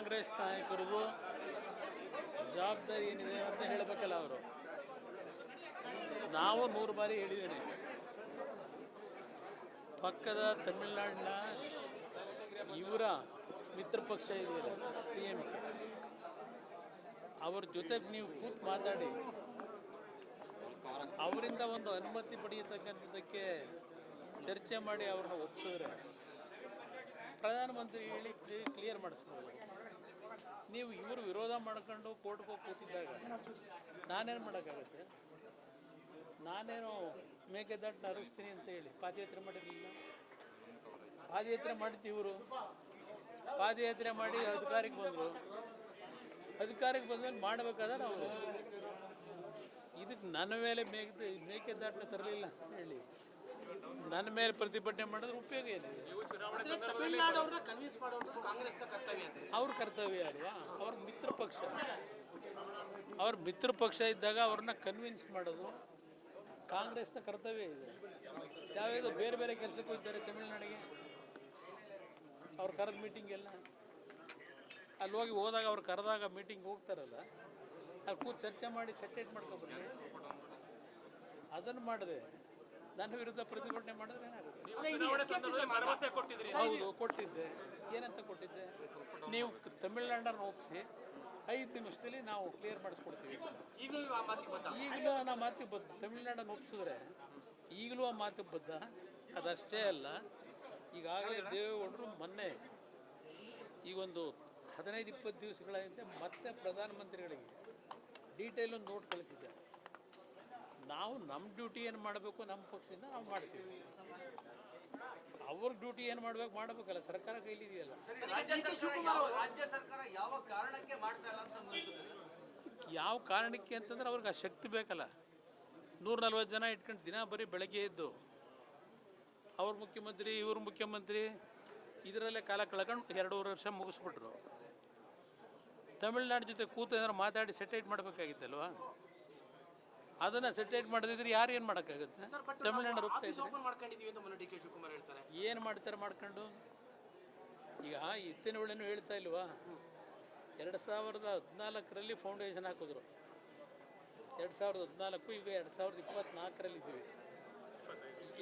ಕಾಂಗ್ರೆಸ್ ನಾಯಕರಿಗೂ ಜವಾಬ್ದಾರಿ ಏನಿದೆ ಅಂತ ಹೇಳಬೇಕಲ್ಲ ಅವರು? ನಾವು ಮೂರು ಬಾರಿ ಹೇಳಿದ್ದೇನೆ. ಪಕ್ಕದ ತಮಿಳುನಾಡಿನ ಇವರ ಮಿತ್ರ ಪಕ್ಷ ಇದೆಯಲ್ಲ ಪಿ ಎಂ ಅವ್ರ ಜೊತೆ ನೀವು ಕೂತು ಮಾತಾಡಿ. ಅವರಿಂದ ಒಂದು ಅನುಮತಿ ಪಡೆಯತಕ್ಕಂಥದ್ದಕ್ಕೆ ಚರ್ಚೆ ಮಾಡಿ ಅವ್ರನ್ನ ಒಪ್ಸಿದ್ರೆ ಪ್ರಧಾನಮಂತ್ರಿ ಹೇಳಿ ಕ್ಲಿಯರ್ ಮಾಡಿಸ್ಬೋದು ನೀವು ಇವರು ವಿರೋಧ ಮಾಡ್ಕೊಂಡು ಕೋರ್ಟ್ಗೆ ಹೋಗಿ ಕೂತಿದ್ದಾಗ ನಾನೇನು ಮಾಡೋಕ್ಕಾಗತ್ತೆ? ನಾನೇನು ಮೇಕೆದಾಟನ್ನ ಹರಿಸ್ತೀನಿ ಅಂತ ಹೇಳಿ ಪಾದಯಾತ್ರೆ ಮಾಡಿರಲಿಲ್ಲ ಪಾದಯಾತ್ರೆ ಮಾಡ್ತೀವಿ ಇವರು. ಪಾದಯಾತ್ರೆ ಮಾಡಿ ಅಧಿಕಾರಕ್ಕೆ ಬಂದರು. ಅಧಿಕಾರಕ್ಕೆ ಬಂದ್ಮೇಲೆ ಮಾಡಬೇಕಾದ್ರೆ ಅವರು. ಇದಕ್ಕೆ ನನ್ನ ಮೇಲೆ ಮೇಕೆ ಮೇಕೆದಾಟನ್ನ ತರಲಿಲ್ಲ ಹೇಳಿ. ನನ್ನ ಮೇಲೆ ಪ್ರತಿಭಟನೆ ಮಾಡಿದ್ರೆ ಉಪಯೋಗ ಏನಿದೆ? ಅವ್ರ ಕರ್ತವ್ಯ ಅಲ್ವಾ? ಅವ್ರ ಮಿತ್ರ ಪಕ್ಷ. ಅವ್ರ ಮಿತ್ರ ಪಕ್ಷ ಇದ್ದಾಗ ಅವ್ರನ್ನ ಕನ್ವಿನ್ಸ್ ಮಾಡೋದು ಕಾಂಗ್ರೆಸ್ನ ಕರ್ತವ್ಯ ಇದೆ. ಯಾವ್ಯಾವ ಬೇರೆ ಬೇರೆ ಕೆಲಸಕ್ಕೆ ಹೋಗ್ತಾರೆ ತಮಿಳುನಾಡಿಗೆ. ಅವ್ರು ಕರೆದ ಮೀಟಿಂಗ್ ಎಲ್ಲ. ಅಲ್ಲಿ ಹೋಗಿ ಹೋದಾಗ ಅವ್ರು ಕರೆದಾಗ ಮೀಟಿಂಗ್ ಹೋಗ್ತಾರಲ್ಲ ಅಲ್ಲಿ ಕೂತು ಚರ್ಚೆ ಮಾಡಿ ಸೆಟೇಟ್ ಮಾಡ್ಕೊಬರ್ಲಿ ಅದನ್ನು ಮಾಡಿದೆ. ನನ್ನ ವಿರುದ್ಧ ಪ್ರತಿಭಟನೆ ಮಾಡಿದ್ರೆ ಏನಾಗುತ್ತೆ? ಹೌದು ಕೊಟ್ಟಿದ್ದೆ. ಏನಂತ ಕೊಟ್ಟಿದ್ದೆ? ನೀವು ತಮಿಳ್ನಾಡನ್ನು ಒಪ್ಪಿಸಿ ಐದು ನಿಮಿಷದಲ್ಲಿ ನಾವು ಕ್ಲಿಯರ್ ಮಾಡಿಸ್ಕೊಡ್ತೀವಿ. ಈಗಲೂ ಆ ಮಾತಿಗೆ ಬದ್ಧ? ತಮಿಳ್ನಾಡನ್ನು ಒಪ್ಸಿದ್ರೆ ಈಗಲೂ ಆ ಮಾತಿಗೆ ಬದ್ಧ. ಅದಷ್ಟೇ ಅಲ್ಲ ಈಗಾಗಲೇ ದೇವೇಗೌಡರು ಮೊನ್ನೆ ಈಗೊಂದು ಹದಿನೈದು ಇಪ್ಪತ್ತು ದಿವಸಗಳ ಹಿಂದೆ ಮತ್ತೆ ಪ್ರಧಾನಮಂತ್ರಿಗಳಿಗೆ ಡೀಟೇಲ್ ಒಂದು ನೋಟ್ ಕಳಿಸಿದ್ದಾರೆ ನಾವು ನಮ್ಮ ಡ್ಯೂಟಿ ಏನು ಮಾಡಬೇಕು ನಮ್ಮ ಪಕ್ಷದಿಂದ ನಾವು ಮಾಡ್ತೀವಿ. ಅವ್ರ ಡ್ಯೂಟಿ ಏನು ಮಾಡ್ಬೇಕು ಮಾಡಬೇಕಲ್ಲ ಸರ್ಕಾರ ಕೈಲಿದೆಯಲ್ಲ ರಾಜ್ಯ ರಾಜ್ಯ ಸರ್ಕಾರ ಯಾವ ಕಾರಣಕ್ಕೆ ಮಾಡ್ತಾ ಇಲ್ಲ ಅಂತ ಅನ್ಸುತ್ತೆ ಯಾವ ಕಾರಣಕ್ಕೆ ಅಂತಂದ್ರೆ ಅವ್ರಿಗೆ ಆ ಶಕ್ತಿ ಬೇಕಲ್ಲ. ನೂರ ನಲ್ವತ್ತು ಜನ ಇಟ್ಕೊಂಡು ದಿನ ಬರೀ ಬೆಳಗ್ಗೆ ಎದ್ದು ಅವ್ರ ಮುಖ್ಯಮಂತ್ರಿ ಇವ್ರ ಮುಖ್ಯಮಂತ್ರಿ ಇದರಲ್ಲೇ ಕಾಲ ಕಳ್ಕೊಂಡು ಎರಡೂವರೆ ವರ್ಷ ಮುಗಿಸ್ಬಿಟ್ರು. ತಮಿಳ್ನಾಡು ಜೊತೆ ಕೂತು ಏನಾದ್ರು ಮಾತಾಡಿ ಸೆಟೈಟ್ ಮಾಡಬೇಕಾಗಿತ್ತಲ್ವಾ? ಅದನ್ನು ಸೆಟೇಟ್ ಮಾಡದಿದ್ರೆ ಯಾರು ಏನು ಮಾಡೋಕ್ಕಾಗುತ್ತೆ? ತಮಿಳ್ನಾಡು ಏನ್ ಮಾಡ್ತಾರೆ ಮಾಡ್ಕೊಂಡು? ಈಗ ಇತ್ತಿನ ಒಳ್ಳೆನೂ ಹೇಳ್ತಾ ಇಲ್ವಾ? ಎರಡ್ ಸಾವಿರದ ಹದಿನಾಲ್ಕರಲ್ಲಿ ಫೌಂಡೇಶನ್ ಹಾಕಿದ್ರು. ಎರಡ್ ಸಾವಿರದ ಹದಿನಾಲ್ಕು ಈಗ ಎರಡ್ ಸಾವಿರದ ಇಪ್ಪತ್ನಾಲ್ಕರಲ್ಲಿ ಇದ್ದೀವಿ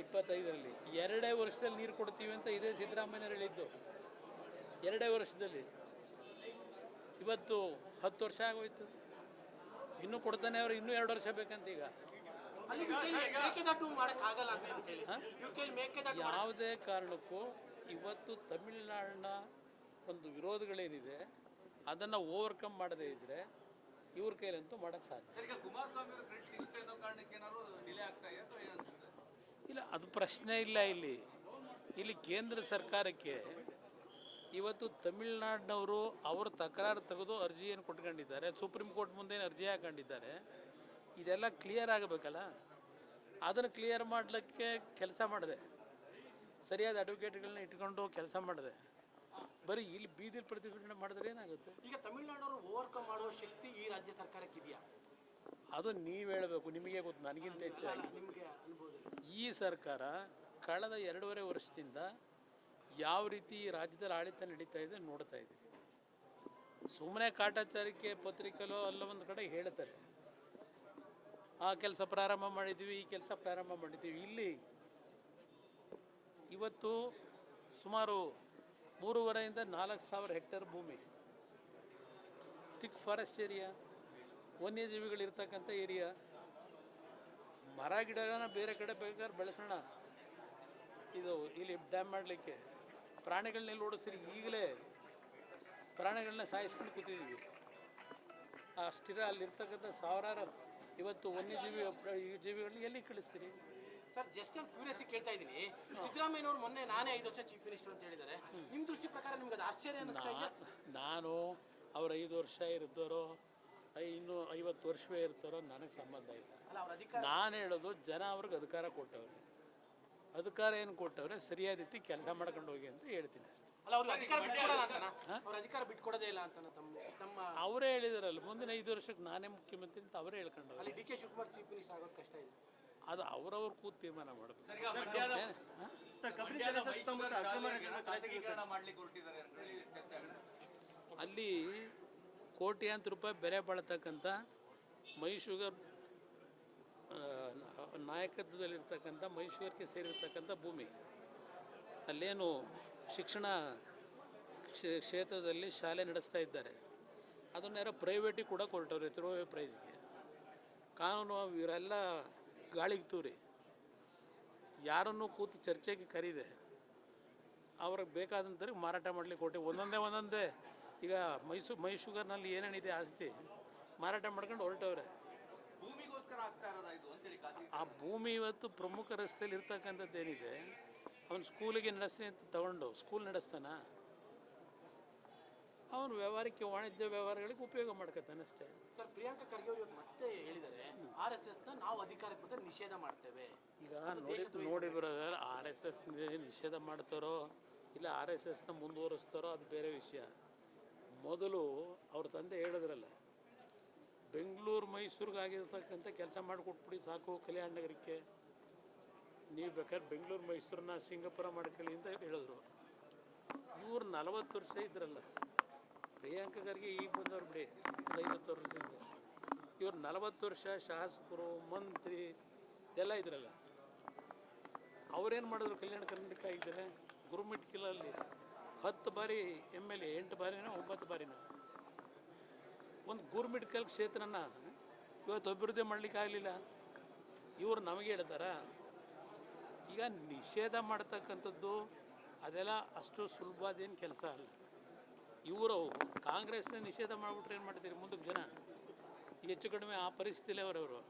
ಇಪ್ಪತ್ತೈದರಲ್ಲಿ. ಎರಡೇ ವರ್ಷದಲ್ಲಿ ನೀರು ಕೊಡ್ತೀವಿ ಅಂತ ಇದೇ ಸಿದ್ದರಾಮಯ್ಯರು ಹೇಳಿದ್ದು ಎರಡೇ ವರ್ಷದಲ್ಲಿ. ಇವತ್ತು ಹತ್ತು ವರ್ಷ ಆಗೋಯ್ತು. ಇನ್ನೂ ಕೊಡ್ತಾನೆ ಅವ್ರು ಇನ್ನೂ ಎರಡು ವರ್ಷ ಬೇಕಂತ ಈಗ ಯಾವುದೇ ಕಾರಣಕ್ಕೂ ಇವತ್ತು ತಮಿಳುನಾಡಿನ ಒಂದು ವಿರೋಧಗಳೇನಿದೆ ಅದನ್ನು ಓವರ್ಕಮ್ ಮಾಡದೇ ಇದ್ದರೆ ಇವ್ರ ಕೈಲಂತೂ ಮಾಡೋಕ್ಕೆ ಸಾಧ್ಯ. ಸರ್, ಈಗ ಕುಮಾರಸ್ವಾಮಿ ಅವ್ರ ಸಿಗುತ್ತೆ ಅನ್ನೋ ಕಾರಣಕ್ಕೆ ಏನಾದ್ರು ಡಿಲೇ ಆಗ್ತಾ ಇದೆ ಅಥವಾ ಅನ್ಸುತ್ತೆ? ಇಲ್ಲ ಅದು ಪ್ರಶ್ನೆ ಇಲ್ಲ ಇಲ್ಲಿ. ಇಲ್ಲಿ ಕೇಂದ್ರ ಸರ್ಕಾರಕ್ಕೆ ಇವತ್ತು ತಮಿಳ್ನಾಡಿನವರು ಅವರು ತಕರಾರು ತೆಗೆದು ಅರ್ಜಿಯನ್ನು ಕೊಟ್ಕೊಂಡಿದ್ದಾರೆ. ಸುಪ್ರೀಂ ಕೋರ್ಟ್ ಮುಂದೆ ಅರ್ಜಿ ಹಾಕೊಂಡಿದ್ದಾರೆ. ಇದೆಲ್ಲ ಕ್ಲಿಯರ್ ಆಗಬೇಕಲ್ಲ? ಅದನ್ನು ಕ್ಲಿಯರ್ ಮಾಡಲಿಕ್ಕೆ ಕೆಲಸ ಮಾಡಿದೆ. ಸರಿಯಾದ ಅಡ್ವೊಕೇಟ್ಗಳನ್ನ ಇಟ್ಕೊಂಡು ಕೆಲಸ ಮಾಡಿದೆ. ಬರೀ ಇಲ್ಲಿ ಬೀದಿಲಿ ಪ್ರತಿಭಟನೆ ಮಾಡಿದ್ರೆ ಏನಾಗುತ್ತೆ? ಈಗ ತಮಿಳ್ನಾಡವರು ಓವರ್ಕಮ್ ಮಾಡುವ ಶಕ್ತಿ ಈ ರಾಜ್ಯ ಸರ್ಕಾರಕ್ಕೆ ಇದೆಯಾ ಅದು ನೀವು ಹೇಳಬೇಕು ನಿಮಗೆ ಗೊತ್ತು ನನಗಿಂತ ಹೆಚ್ಚಾಗಿ. ಈ ಸರ್ಕಾರ ಕಳೆದ ಎರಡೂವರೆ ವರ್ಷದಿಂದ ಯಾವ ರೀತಿ ರಾಜ್ಯದಲ್ಲಿ ಆಡಳಿತ ನಡೀತಾ ಇದೆ ನೋಡ್ತಾ ಇದ್ದೀವಿ. ಸುಮ್ಮನೆ ಕಾಟಾಚಾರಕ್ಕೆ ಪತ್ರಿಕೆಲೋ ಅಲ್ಲ ಒಂದು ಕಡೆ ಹೇಳ್ತಾರೆ. ಆ ಕೆಲಸ ಪ್ರಾರಂಭ ಮಾಡಿದ್ದೀವಿ ಈ ಕೆಲಸ ಪ್ರಾರಂಭ ಮಾಡಿದ್ದೀವಿ ಇಲ್ಲಿ ಇವತ್ತು ಸುಮಾರು ಮೂರುವರೆಯಿಂದ ನಾಲ್ಕು ಸಾವಿರ ಹೆಕ್ಟೇರ್ ಭೂಮಿ. ಥಿಕ್ ಫಾರೆಸ್ಟ್ ಏರಿಯಾ, ವನ್ಯಜೀವಿಗಳಿರ್ತಕ್ಕಂಥ ಏರಿಯಾ. ಮರ ಗಿಡಗಳನ್ನ ಬೇರೆ ಕಡೆ ಬೇಕಾದ್ರೆ ಬೆಳೆಸೋಣ. ಇದು ಇಲ್ಲಿ ಡ್ಯಾಮ್ ಮಾಡಲಿಕ್ಕೆ. ಪ್ರಾಣಿಗಳನ್ನೆಲ್ಲ ಓಡಿಸ್ತೀರಿ ಈಗಲೇ ಪ್ರಾಣಿಗಳನ್ನ ಸಾಯಿಸ್ಕೊಂಡು ಕೂತಿದ್ದೀವಿ ಅಷ್ಟಿರ ಅಲ್ಲಿರ್ತಕ್ಕಂಥ ಸಾವಿರಾರು ಇವತ್ತು ವನ್ಯಜೀವಿ ಜೀವಿಗಳನ್ನ ಎಲ್ಲಿ ಕಳಿಸ್ತೀರಿ? ಸರ್ ಜಸ್ಟ್ ಒಂದು ಕ್ಯೂರಿಯಸಿ ಕೇಳ್ತಾ ಇದ್ದೀನಿ. ಸಿದ್ದರಾಮಯ್ಯನವರು ಮೊನ್ನೆ ನಾನೇ ಐದು ವರ್ಷ ಚೀಫ್ ಮಿನಿಸ್ಟರ್ ಅಂತ ಹೇಳಿದ್ದಾರೆ. ನಿಮ್ಮ ದೃಷ್ಟಿ ಪ್ರಕಾರ ನಿಮ್ಗೆ ಅದು ಆಶ್ಚರ್ಯ ಇದೆಯಾ? ನಾನು ಅವ್ರು ಐದು ವರ್ಷ ಇರ್ತಾರೋ ಇನ್ನು ಐವತ್ತು ವರ್ಷವೇ ಇರ್ತಾರೋ ನನಗೆ ಸಂಬಂಧ ಇಲ್ಲ. ನಾನು ಹೇಳೋದು ಜನ ಅವ್ರಿಗೆ ಅಧಿಕಾರ ಕೊಟ್ಟವ್ರೆ. ಅಧಿಕಾರ ಏನು ಕೊಟ್ಟವ್ರೆ ಸರಿಯಾದ ರೀತಿ ಕೆಲಸ ಮಾಡ್ಕೊಂಡು ಹೋಗಿ ಅಂತ ಹೇಳ್ತೀನಿ ಅಷ್ಟೇ. ಅಲ್ಲ ಅವ್ರಿಗೆ ಅಧಿಕಾರ ಬಿಟ್ಕೊಡಲ್ಲ ಅಂತನಾ? ಅವ್ರ ಅಧಿಕಾರ ಬಿಟ್ಕೊಡೋದೇ ಇಲ್ಲ ಅಂತನ ತಮ್ಮ ತಮ್ಮ ಅವರೇ ಹೇಳಿದಾರಲ್ಲ ಮುಂದಿನ ಐದು ವರ್ಷಕ್ಕೆ ನಾನೇ ಮುಖ್ಯಮಂತ್ರಿ ಅಂತ ಅವರೇ ಹೇಳ್ಕೊಂಡು ಅಲ್ಲಿ D K Shivakumar chief minister ಆಗೋದು ಕಷ್ಟ ಇದೆ. ಅದು ಅವರವ್ರ ಕೂತು ತೀರ್ಮಾನ ಮಾಡಬೇಕು ಅಲ್ಲಿ ಕೋಟ್ಯಾಂತರ ರೂಪಾಯಿ ಬೆಲೆ ಬಾಳ್ತಕ್ಕಂಥ ಮೈಶುಗರ್ ನಾಯಕತ್ವದಲ್ಲಿರ್ತಕ್ಕಂಥ ಮೈಸೂರಿಗೆ ಸೇರಿರ್ತಕ್ಕಂಥ ಭೂಮಿ. ಅಲ್ಲೇನು ಶಿಕ್ಷಣ ಕ್ಷೇ- ಕ್ಷೇತ್ರದಲ್ಲಿ ಶಾಲೆ ನಡೆಸ್ತಾ ಇದ್ದಾರೆ. ಅದನ್ನ ಯಾರೋ ಪ್ರೈವೇಟಿಗೆ ಕೂಡ ಕೊರಟವ್ರೆ ತಿರುವೆ ಪ್ರೈಸ್ಗೆ ಕಾನೂನು ಇವರೆಲ್ಲ ಗಾಳಿಗೆ ತೂರಿ. ಯಾರನ್ನು ಕೂತು ಚರ್ಚೆಗೆ ಕರೀದೆ, ಅವ್ರಿಗೆ ಬೇಕಾದಂಥವ್ರಿಗೆ ಮಾರಾಟ ಮಾಡಲಿಕ್ಕೆ ಕೊಟ್ಟು. ಒಂದೊಂದೇ ಒಂದೊಂದೇ ಈಗ ಮೈಸೂ ಮೈಸೂರಿನಲ್ಲಿ ಏನೇನಿದೆ ಆಸ್ತಿ, ಮಾರಾಟ ಮಾಡ್ಕೊಂಡು ಹೊರಟವ್ರೆ ಭೂಮಿಗೋಸ್ಕರ ಆಗ್ತಾ ಇರೋದಾ ಇದು ಅಂತೇಳಿ ಖಾಸಗಿ ಆ ಭೂಮಿ ಇವತ್ತು ಪ್ರಮುಖ ರಸ್ತೆಯಲ್ಲಿ ಇರ್ತಕ್ಕಂಥದ್ದು ಏನಿದೆ? ಅವನು ಸ್ಕೂಲಿಗೆ ನಡೆಸಿ ಅಂತ ತಗೊಂಡು ಸ್ಕೂಲ್ ನಡೆಸ್ತಾನ? ಅವನು ವ್ಯವಹಾರಕ್ಕೆ ವಾಣಿಜ್ಯ ವ್ಯವಹಾರಗಳಿಗೆ ಉಪಯೋಗ ಮಾಡ್ಕೊತಾನೆ ಅಷ್ಟೇ. ಸರ್ ಪ್ರಿಯಾಂಕಾ ಖರ್ಗೆ ಅವರು ಮತ್ತೆ ಹೇಳಿದ್ದಾರೆ ಆರ್ ಎಸ್ ಎಸ್ನ ನಾವು ಅಧಿಕಾರಕ್ಕೆ ಬಂದರೆ ನಿಷೇಧ ಮಾಡ್ತೇವೆ. ಈಗ ನೋಡಿ ನೋಡಿ ಬ್ರದರ್ ಆರ್ ಎಸ್ ಎಸ್ ನಿಷೇಧ ಮಾಡ್ತಾರೋ ಇಲ್ಲ ಆರ್ ಎಸ್ ಎಸ್ನ ಮುಂದುವರಿಸ್ತಾರೋ ಅದು ಬೇರೆ ವಿಷಯ. ಮೊದಲು ಅವ್ರ ತಂದೆ ಹೇಳಿದ್ರಲ್ಲ ಬೆಂಗಳೂರು ಮೈಸೂರಿಗೆ ಆಗಿರ್ತಕ್ಕಂಥ ಕೆಲಸ ಮಾಡಿಕೊಟ್ಬಿಡಿ ಸಾಕು ಕಲ್ಯಾಣ ನಗರಕ್ಕೆ. ನೀವು ಬೇಕಾದ್ರೆ ಬೆಂಗಳೂರು, ಮೈಸೂರನ್ನ ಸಿಂಗಾಪುರ ಮಾಡ್ಕೊಳ್ಳಿ ಅಂತ ಹೇಳಿದ್ರು. ಇವ್ರು ನಲವತ್ತು ವರ್ಷ ಇದ್ರಲ್ಲ, ಪ್ರಿಯಾಂಕ ಈಗ ಬಂದವ್ರು ಬಿಡಿ ಐವತ್ತು ವರ್ಷದಿಂದ. ಇವ್ರು ನಲವತ್ತು ವರ್ಷ ಶಾಸಕರು, ಮಂತ್ರಿ ಎಲ್ಲ ಇದ್ರಲ್ಲ. ಅವ್ರೇನು ಮಾಡಿದ್ರು ಕಲ್ಯಾಣ ಕರ್ನಾಟಕ ಇದ್ದಾರೆ? ಗುರುಮಿಟ್ ಕಿಲಲ್ಲಿ ಹತ್ತು ಬಾರಿ ಎಂ ಎಲ್ ಎ, ಎಂಟು ಬಾರಿನೋ, ಒಂಬತ್ತು ಬಾರಿನೋ? ಒಂದು ಗುರುಮಿಟ್ಕಲ್ ಕ್ಷೇತ್ರನ ಇವತ್ತು ಅಭಿವೃದ್ಧಿ ಮಾಡಲಿಕ್ಕೆ ಆಗಲಿಲ್ಲ. ಇವರು ನಮಗೆ ಹೇಳ್ತಾರ ಈಗ ನಿಷೇಧ ಮಾಡ್ತಕ್ಕಂಥದ್ದು ಅದೆಲ್ಲ ಅಷ್ಟು ಸುಲಭದೇನು ಕೆಲಸ ಅಲ್ಲ. ಇವರು ಕಾಂಗ್ರೆಸ್ನ ನಿಷೇಧ ಮಾಡಿಬಿಟ್ರೆ ಏನು ಮಾಡ್ತೀರಿ ಮುಂದಕ್ಕೆ ಜನ? ಈಗ ಹೆಚ್ಚು ಕಡಿಮೆ ಆ ಪರಿಸ್ಥಿತಿಲೇ ಅವರವರು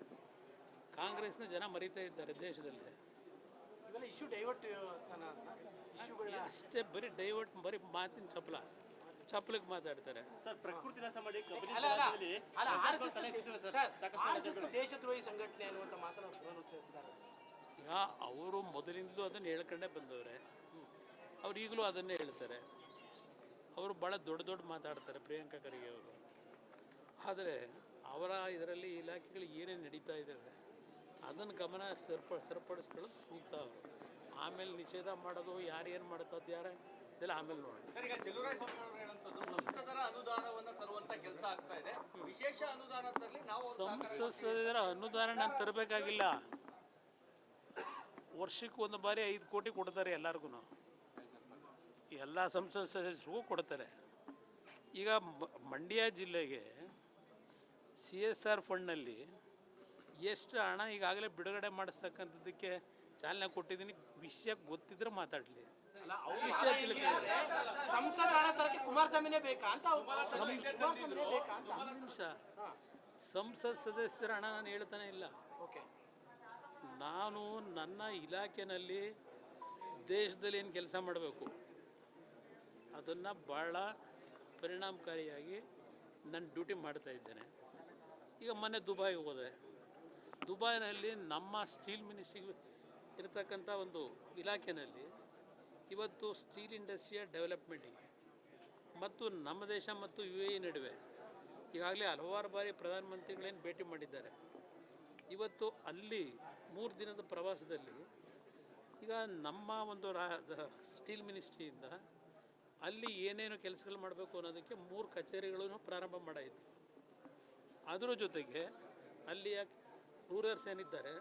ಕಾಂಗ್ರೆಸ್ನ ಜನ ಮರಿತಾ ಇದ್ದಾರೆ ದೇಶದಲ್ಲಿ. ಇವೆಲ್ಲ ಇಶ್ಯೂ ಡೈವರ್ಟ್ ಅಷ್ಟೇ ಬರೀ ಡೈವರ್ಟ್ ಬರೀ ಮಾತಿನ ಚಪಲ. ಚಪಲಕ್ಕೆ ಮಾತಾಡ್ತಾರೆ. ಸರ್ ಪ್ರಕೃತಿ ನಾಶ ಮಾಡಿ ತಲೆ ಸರ್ ಸಾಕಷ್ಟು ದೇಶದ್ರೋಹಿ ಸಂಘಟನೆ ಅನ್ನುವಂತ ಮಾತನ್ನ ಉಚ್ಚರಿಸಿದ್ದಾರೆ. ಅವರು ಮೊದಲಿಂದಲೂ ಅದನ್ನ ಹೇಳ್ಕೊಂಡೇ ಬಂದವ್ರೆ. ಅವ್ರು ಈಗಲೂ ಅದನ್ನೇ ಹೇಳ್ತಾರೆ. ಅವರು ಭಾಳ ದೊಡ್ಡ ದೊಡ್ಡ ಮಾತಾಡ್ತಾರೆ ಪ್ರಿಯಾಂಕಾ ಖರ್ಗೆ ಅವರು. ಆದರೆ ಅವರ ಇದರಲ್ಲಿ ಇಲಾಖೆಗಳು ಏನೇನು ನಡೀತಾ ಇದ್ದಾವೆ ಅದನ್ನು ಗಮನ ಸರಿಪ ಸರಿಪಡಿಸ್ಕೊಳ್ಳೋದು ಸೂಕ್ತ. ಅವರು ಆಮೇಲೆ ನಿಷೇಧ ಮಾಡೋದು ಯಾರು ಏನು ಮಾಡ್ತಾ ಯಾರು ಇದೆಲ್ಲ ಆಮೇಲೆ ನೋಡೋಣ. ಸರ್ ಈಗ ಸ್ವಾಮಿ ಅವರು ಹೇಳುವಂಥದ್ದು ಸಂಸದರ ಸಂಸದರ ಅನುದಾನ ನಾನು ತರಬೇಕಾಗಿಲ್ಲ. ವರ್ಷಕ್ಕೆ ಒಂದು ಬಾರಿ ಐದು ಕೋಟಿ ಕೊಡ್ತಾರೆ ಎಲ್ಲರಿಗೂ ಎಲ್ಲ ಸಂಸದ ಸದಸ್ಯರಿಗೂ ಕೊಡ್ತಾರೆ. ಈಗ ಮಂಡ್ಯ ಜಿಲ್ಲೆಗೆ ಸಿ ಎಸ್ ಆರ್ ಫಂಡ್ನಲ್ಲಿ ಎಷ್ಟು ಹಣ ಈಗಾಗಲೇ ಬಿಡುಗಡೆ ಮಾಡಿಸ್ತಕ್ಕಂಥದ್ದಕ್ಕೆ ಚಾಲನೆ ಕೊಟ್ಟಿದ್ದೀನಿ. ವಿಷಯ ಗೊತ್ತಿದ್ರೆ ಮಾತಾಡಲಿ. ಸಂಸದ ಹಣ ತರಕ್ಕೆ ಕುಮಾರಸ್ವಾಮಿನೇ ಬೇಕಾ ಅಂತ ಕುಮಾರಸ್ವಾಮಿನೇ ಬೇಕಾ ಅಂತ. ನಿಮಿಷ. ಸಂಸತ್ ಸದಸ್ಯರ ಹಣ ನಾನು ಹೇಳ್ತಾನೆ ಇಲ್ಲ. ಓಕೆ. ನಾನು ನನ್ನ ಇಲಾಖೆನಲ್ಲಿ ದೇಶದಲ್ಲಿ ಏನು ಕೆಲಸ ಮಾಡಬೇಕು? ಅದನ್ನು ಭಾಳ ಪರಿಣಾಮಕಾರಿಯಾಗಿ ನನ್ನ ಡ್ಯೂಟಿ ಮಾಡ್ತಾ ಇದ್ದೇನೆ. ಈಗ ಮೊನ್ನೆ ದುಬೈಗೆ ಹೋದೆ. ದುಬೈನಲ್ಲಿ ನಮ್ಮ ಸ್ಟೀಲ್ ಮಿನಿಸ್ಟ್ರಿ ಇರತಕ್ಕಂಥ ಒಂದು ಇಲಾಖೆನಲ್ಲಿ ಇವತ್ತು ಸ್ಟೀಲ್ ಇಂಡಸ್ಟ್ರಿಯ ಡೆವಲಪ್ಮೆಂಟಿಗೆ ಮತ್ತು ನಮ್ಮ ದೇಶ ಮತ್ತು ಯು ಎ ನಡುವೆ ಈಗಾಗಲೇ ಹಲವಾರು ಬಾರಿ ಪ್ರಧಾನಮಂತ್ರಿಗಳೇನು ಭೇಟಿ ಮಾಡಿದ್ದಾರೆ. ಇವತ್ತು ಅಲ್ಲಿ ಮೂರು ದಿನದ ಪ್ರವಾಸದಲ್ಲಿ ಈಗ ನಮ್ಮ ಒಂದು ರಾ ಸ್ಟೀಲ್ ಮಿನಿಸ್ಟ್ರಿಯಿಂದ ಅಲ್ಲಿ ಏನೇನು ಕೆಲಸಗಳು ಮಾಡಬೇಕು ಅನ್ನೋದಕ್ಕೆ ಮೂರು ಕಚೇರಿಗಳನ್ನು ಪ್ರಾರಂಭ ಮಾಡಾಯಿತು. ಅದರ ಜೊತೆಗೆ ಅಲ್ಲಿಯ ರೂರರ್ಸ್ ಏನಿದ್ದಾರೆ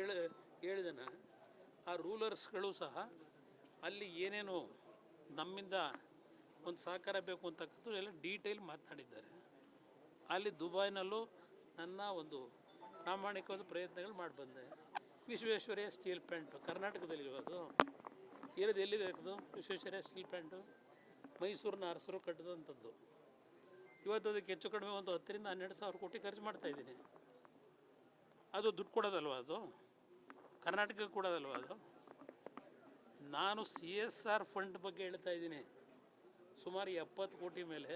ಏಳು ಏಳು ಜನ ಆ ರೂಲರ್ಸ್ಗಳು ಸಹ ಅಲ್ಲಿ ಏನೇನು ನಮ್ಮಿಂದ ಒಂದು ಸಹಕಾರ ಬೇಕು ಅಂತಕ್ಕಂಥದ್ದು ಎಲ್ಲ ಡೀಟೇಲ್ ಮಾತನಾಡಿದ್ದಾರೆ. ಅಲ್ಲಿ ದುಬೈನಲ್ಲೂ ನನ್ನ ಒಂದು ಪ್ರಾಮಾಣಿಕವಾದ ಪ್ರಯತ್ನಗಳು ಮಾಡಿ ಬಂದೆ. ವಿಶ್ವೇಶ್ವರಯ್ಯ ಸ್ಟೀಲ್ ಪ್ಯಾಂಟು, ಕರ್ನಾಟಕದಲ್ಲಿ ಇರೋದು. ಇರೋದು ಎಲ್ಲಿದೆ ಇರೋದು ವಿಶ್ವೇಶ್ವರಯ್ಯ ಸ್ಟೀಲ್ ಪ್ಯಾಂಟು? ಮೈಸೂರಿನ ಅರಸರು ಕಟ್ಟಿದಂಥದ್ದು. ಇವತ್ತು ಅದಕ್ಕೆ ಹೆಚ್ಚು ಕಡಿಮೆ ಒಂದು ಹತ್ತರಿಂದ ಹನ್ನೆರಡು ಸಾವಿರ ಕೋಟಿ ಖರ್ಚು ಮಾಡ್ತಾಯಿದ್ದೀನಿ ಅದು ದುಡ್ಡು ಕೊಡೋದಲ್ವ ಅದು? ಕರ್ನಾಟಕಕ್ಕೆ ಅಲ್ವಾ ಅದು? ನಾನು ಸಿ ಎಸ್ ಆರ್ ಫಂಡ್ ಬಗ್ಗೆ ಹೇಳ್ತಾ ಇದ್ದೀನಿ. ಸುಮಾರು ಎಪ್ಪತ್ತು ಕೋಟಿ ಮೇಲೆ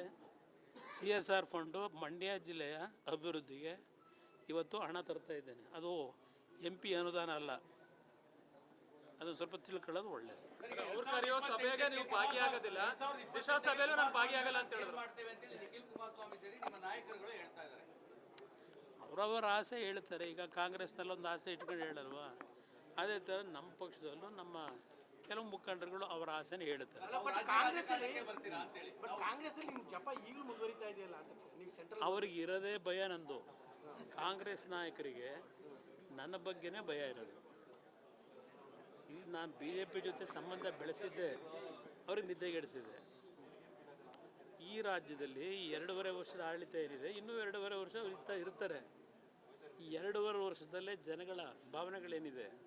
C S R fund Mandya ಜಿಲ್ಲೆಯ ಅಭಿವೃದ್ಧಿಗೆ ಇವತ್ತು ಹಣ ತರ್ತಾ ಇದ್ದೇನೆ. ಅದು ಎಂ ಪಿ ಅನುದಾನ ಅಲ್ಲ. ಅದು ಸ್ವಲ್ಪ ತಿಳ್ಕೊಳ್ಳೋದು ಒಳ್ಳೆಯದು ಅವ್ರು ಕರೆಯೋ ಸಭೆಗೆ ನೀವು ಭಾಗಿಯಾಗೋದಿಲ್ಲ ದಿಶಾ ಸಭೆಯಲ್ಲೂ ನಾನು ಭಾಗಿಯಾಗಲ್ಲ ಅಂತ ಹೇಳಿದ್ರು. ಮಾಡ್ತೇವೆ ಅಂತೇಳಿ ನಿಖಿಲ್ ಕುಮಾರಸ್ವಾಮಿ ಸೇರಿ ನಿಮ್ಮ ನಾಯಕರುಗಳು ಹೇಳ್ತಾ ಇದ್ದಾರೆ. ಅವರವರ ಆಸೆ ಹೇಳ್ತಾರೆ. ಈಗ ಕಾಂಗ್ರೆಸ್ನಲ್ಲಿ ಒಂದು ಆಸೆ ಇಟ್ಕೊಂಡು ಹೇಳಲ್ವಾ? ಅದೇ ಥರ ನಮ್ಮ ಪಕ್ಷದಲ್ಲೂ ನಮ್ಮ ಕೆಲವು ಮುಖಂಡರುಗಳು ಅವರ ಆಸೆನ ಹೇಳುತ್ತಾರೆ ಅವ್ರಿಗೆ ಇರೋದೇ ಭಯ ನಂದು. ಕಾಂಗ್ರೆಸ್ ನಾಯಕರಿಗೆ ನನ್ನ ಬಗ್ಗೆನೇ ಭಯ ಇರೋದು. ಈಗ ನಾನು ಬಿ ಜೆ ಪಿ ಜೊತೆ ಸಂಬಂಧ ಬೆಳೆಸಿದ್ದೆ ಅವ್ರಿಗೆ ನಿದ್ದೆಗೆಡಿಸಿದೆ. ಈ ರಾಜ್ಯದಲ್ಲಿ ಎರಡೂವರೆ ವರ್ಷದ ಆಡಳಿತ ಏನಿದೆ ಇನ್ನೂ ಎರಡೂವರೆ ವರ್ಷ ಇರ್ತಾ ಇರ್ತಾರೆ. ಈ ಎರಡೂವರೆ ವರ್ಷದಲ್ಲೇ ಜನಗಳ ಭಾವನೆಗಳೇನಿದೆ?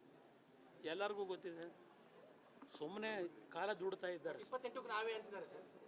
ಎಲ್ಲರಿಗೂ ಗೊತ್ತಿದೆ? ಸುಮ್ಮನೆ ಕಾಲ ದುಡ್ತಾ ಇದ್ದಾರೆ. ಇಪ್ಪತ್ತೆಂಟಕ್ಕೆ ನಾವೇ ಅಂತಿದ್ದಾರೆ ಸರ್.